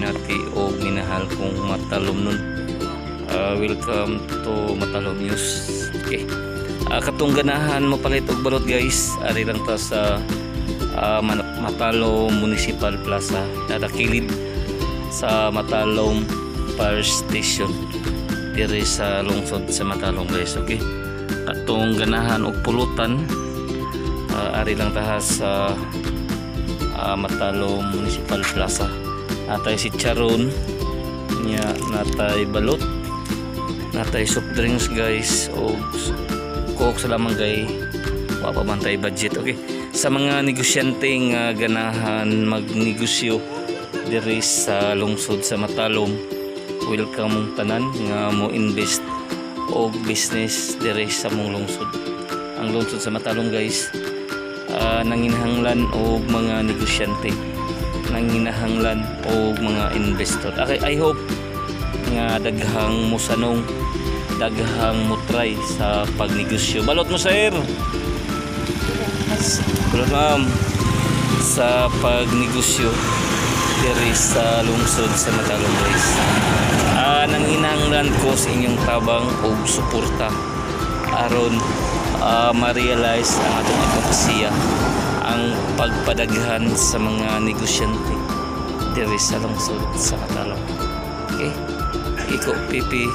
binati o minahal kong matalom nun. Ah, welcome to Matalom News. Okay. Ah, katong ganahan mo palit og balot guys. Ari lang ta sa Man- Matalom Municipal Plaza. Nada kilid sa Matalom Fire Station. Diri sa lungsod sa Matalom guys. Okay. Katong ganahan og pulutan. ah, ari lang ta sa ah, Matalom Municipal Plaza. Natay si Charon nya natay balot natay soft drinks guys. O coke sa lamang gay wa pa man tayo budget. Okay. Sa mga negosyante nga ganahan magnegosyo diri sa lungsod sa Matalom welcome mong tanan nga mo invest o business diri sa mong lungsod. Ang lungsod sa Matalom guys ah, nanginhanglan og mga negosyante nanginahanglan og mga investor. Okay, I hope nga daghang musanong daghang mutry sa pagnegosyo. Balot mo sir! Balot ma'am. Sa pagnegosyo diri sa lungsod sa Matalong guys ah nanginahanglan ko sa inyong tabang og suporta aron ah, ma-realize ang atong advokasya ang pagpadaghan sa mga negosyante. Diri sa lungsod sa Matalong okay? Iko pipi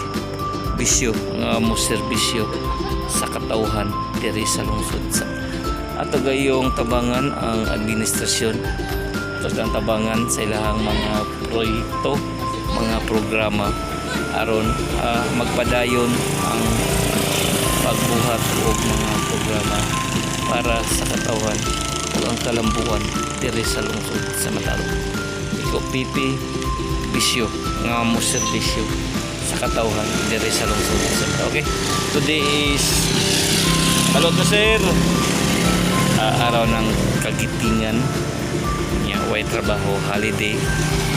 bisyo nga mo serbisyo sa katauhan diri sa lungsod. Sa ato gayong tabangan ang administrasyon. Tagang tabangan sa ilahang mga proyekto mga programa. Aron ah, magpadayon ang pagbuhat og mga programa para sa katauhan o ang kalambuan diri sa lungsod sa Matarong iko pipi bisyo. Nga mo serbisyo sa katauhan diri sa lungsod sa Matarong okay? Today is balot na sir. Ah, araw ng kagitingan niya way trabaho holiday.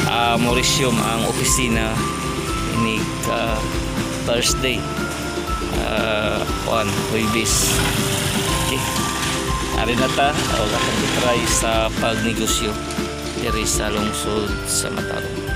Uh, Mauritium ang opisina ni ka Thursday. Uh, on Huibis okay ari na ta o katong try sa pagnegosyo diri sa lungsod sa Matarong